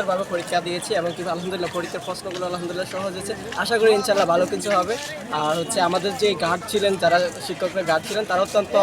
চমৎকারভাবে পরীক্ষা দিয়েছি এবং কি আলহামদুলিল্লাহ পরীক্ষার প্রশ্নগুলো আলহামদুলিল্লাহ সহজ হয়েছে। আশা করি ইনশাল্লাহ ভালো কিছু হবে। আর হচ্ছে আমাদের যে গার্ড ছিলেন, যারা শিক্ষকরা গার্ড ছিলেন, তারা অত্যন্ত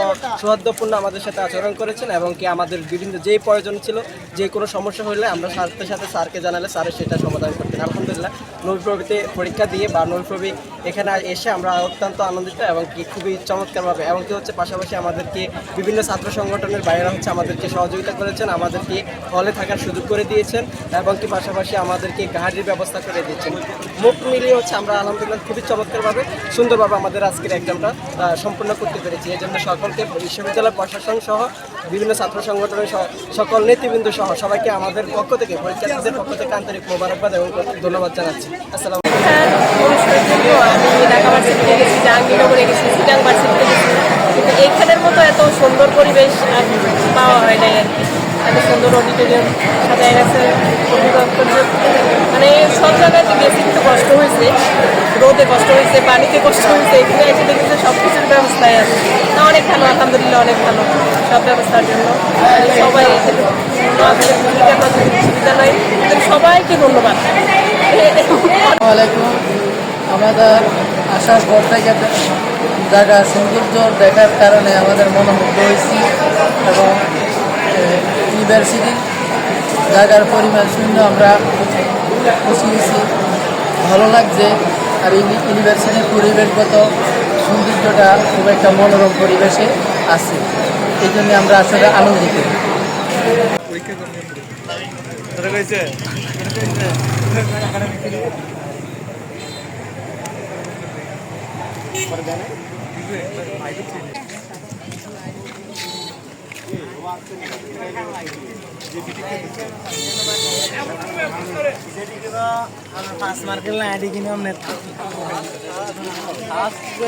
সৌহার্দ্যপূর্ণ আমাদের সাথে আচরণ করেছেন এবং কি আমাদের বিভিন্ন যেই প্রয়োজন ছিল, যে কোনো সমস্যা হলে আমরা সাথে সাথে স্যারকে জানালে স্যারের সেটা সমাধান করতেন। আলহামদুলিল্লাহ নবীপ্রবিতে পরীক্ষা দিয়ে বা নবীপ্রবি এখানে এসে আমরা অত্যন্ত আনন্দিত এবং কি খুবই চমৎকারভাবে এবং কি হচ্ছে পাশাপাশি আমাদেরকে বিভিন্ন ছাত্র সংগঠনের বাইরে হচ্ছে আমাদেরকে সহযোগিতা করেছেন, আমাদেরকে হলে থাকার সুযোগ করে দিয়েছেন। এবং কি পাশাপাশি আমাদেরকে গাড়ির ব্যবস্থা করে দিয়েছেন। মুখ মিলিয়ে হচ্ছে আমরা আলহামদুলিল্লাহ খুবই চমৎকারভাবে, সুন্দরভাবে আমাদের আজকের এক্সামটা সম্পূর্ণ করতে পেরেছি। এই জন্য সকলকে বিশ্ববিদ্যালয় প্রশাসন সহ, বিভিন্ন ছাত্র সংগঠনের সকল নেতৃবৃন্দ সহ সবাইকে আমাদের পক্ষ থেকে, পরীক্ষার্থীদের পক্ষ থেকে আন্তরিক মোবারকবাদ এবং ধন্যবাদ জানাচ্ছি। আসসালাম জাহাঙ্গীরনগরে গেছি মতো এত সুন্দর পরিবেশ পাওয়া হয় নাই আর কি। এত সুন্দর অডিটোরিয়াম সাজায় গেছে মানে সব জায়গায় গেছি কিন্তু কষ্ট হয়েছে। রোদে কষ্ট হয়েছে, পানিতে কষ্ট হয়েছে, এখানে এসে দেখেছে সব কিছুর ব্যবস্থায় আছে। না অনেক ভালো, আলহামদুলিল্লাহ অনেক ভালো, সব ব্যবস্থার জন্য। সবাই এখানে আমাদের বিশ্ববিদ্যালয় এদের সবাইকে ধন্যবাদ। আসসালামাইকুম আমাদের আসার পর থেকে জায়গার সৌন্দর্য দেখার কারণে আমাদের মনোমুগ্ধ হয়েছি এবং ইউনিভার্সিটি। জায়গার পরিমাণ শূন্য আমরা খুশি হয়েছি। ভালো লাগছে। আর ইউনি- ইউনিভার্সিটির পরিবেশগত সৌন্দর্যটা খুব একটা মনোরম পরিবেশে আছে। এই জন্য আমরা আসলে আনন্দিত। পাঁচ মার্কের লাইটি কিনে আমরা আসবে